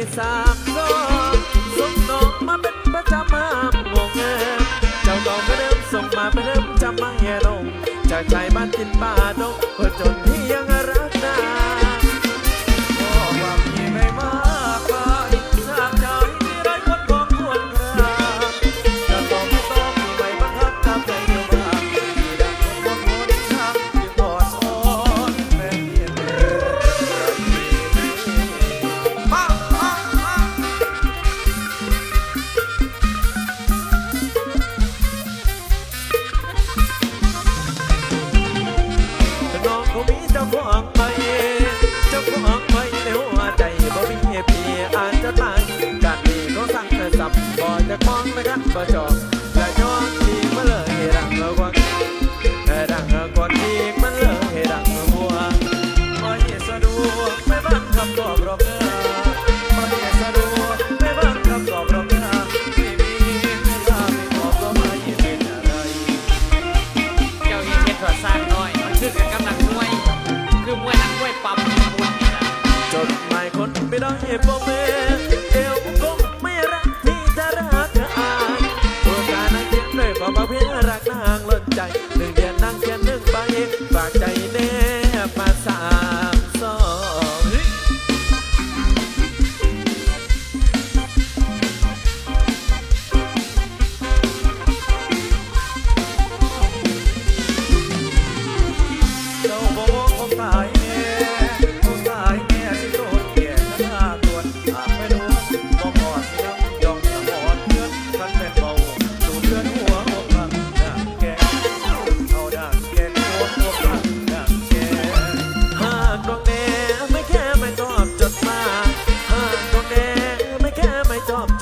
มีสามซองส่งน้องมาเป็นประจำมางงเงินเจ้าก็ก็เริ่มส่งมาเป็นเริ่มจำมาเฮลงจากใจบ้านตินป่าดงเพื่อจนที่ยังรักน เขามีเจ้าของไปเจ้าของไปในหัวใจบ่มีเพียอาจจะตายการนี้เขาสั่งแต่สับบ่จะมองไม่กันบ่จองและย้อนทีมาเลยรังเอากว่ารังเอากว่าทีมันเลยรังเอาหัวบ่เห็นสะดวกไม่บังคับตอบรอบเนื้อบ่เห็นสะดวกไม่บังคับตอบรอบเนื้อไม่มีเวลาไม่บอกก็ไม่เป็นอะไรเจ้าอีเช็ดถอสร้างน้อยมันคือ ไม่ได้โปรเมเอวคงไม่รักที่จะรักอายตัวการนั่งเขียนด้วยควาเพียงรักนางล้นใจหนึ่งเดือนนั่งเขียนหนึ่งใบฝากใจแน่มาสามสองเฮ้ยเจ้าบอกผมตาย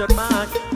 จดหมาย